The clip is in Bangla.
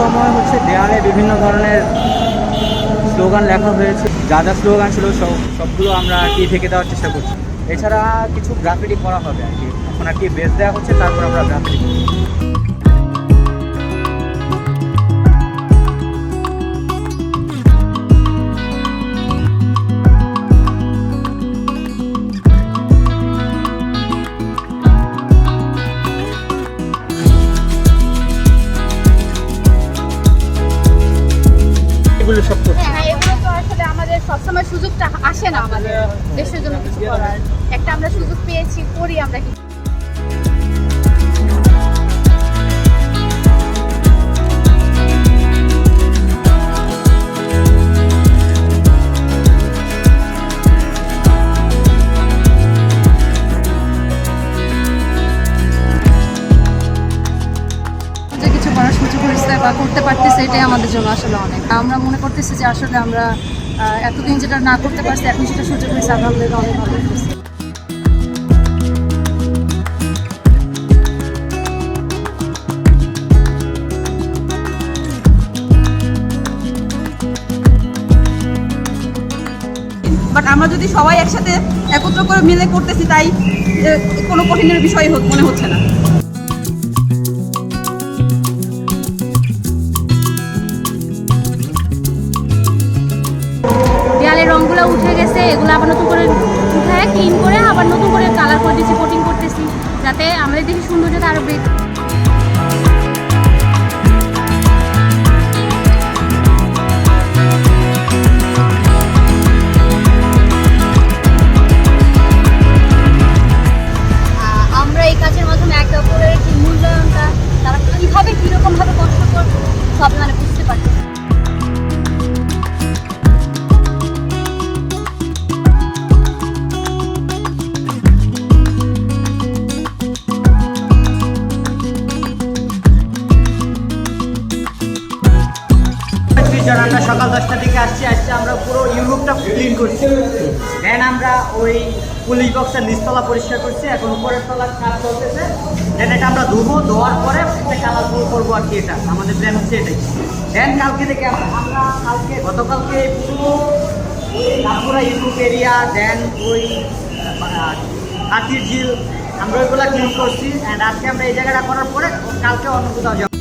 সময় হচ্ছে দেয়ালে বিভিন্ন ধরনের স্লোগান লেখা হয়েছে। যা যা স্লোগান ছিল সব, সবগুলো আমরা কি থেকে দেওয়ার চেষ্টা করছি। এছাড়া কিছু গ্রাফিটি করা হবে আর কি। এখন আর কি বেস দেওয়া হচ্ছে, তারপর আমরা গ্রাফিটি এগুলো সব করছে। হ্যাঁ এগুলো তো আসলে আমাদের সবসময় সুযোগটা আসে না আমাদের দেশের জন্য কিছু করার। একটা আমরা সুযোগ পেয়েছি, করি আমরা কিছু। বা করতে পারতেছে, এটাই আমাদের জন্য আসলে অনেক। আমরা মনে করতেছি যে আসলে আমরা এতদিন যেটা না করতে পারছি, এখন সেটা সুযোগ হয়েছে আলহামদুলিল্লাহ অনেক ভালো বাট আমরা যদি সবাই একসাথে একত্র করে মিলে করতেছি, তাই কোনো কঠিনের বিষয় মনে হচ্ছে না। উঠে গেছে, এগুলো আবার নতুন করে উঠায় ক্লিন করে আবার নতুন করে কালার করে দিচ্ছি কোটিং করতেছি, যাতে আমাদের দেখি সৌন্দর্যটা আরও বেড়ে কীভাবে কীরকমভাবে কষ্ট করবে, সব মানে বুঝতে পারছে। টিচার আমরা সকাল দশটা থেকে আসছি আসছি আমরা পুরো ইউরোপটা ক্লিন করছি। দেন আমরা ওই পুলিশ বক্সের নিচতলা পরিষ্কার করছি। এখন উপরের তলা কাজ চলতেছে। দেন এটা আমরা ধুবো, ধোয়ার পরে কালারফুল করব আর কি এটা। আমাদের প্ল্যান হচ্ছে এটাই। দেন কালকে থেকে আমরা কালকে গতকালকে পুরো রামপুরা ইউরোপ এরিয়া দেন ওই হাতির ঝিল আমরা ওইগুলো ক্লিন করছি। অ্যান্ড আজকে আমরা এই জায়গাটা করার পরে কালকে অন্য কোথাও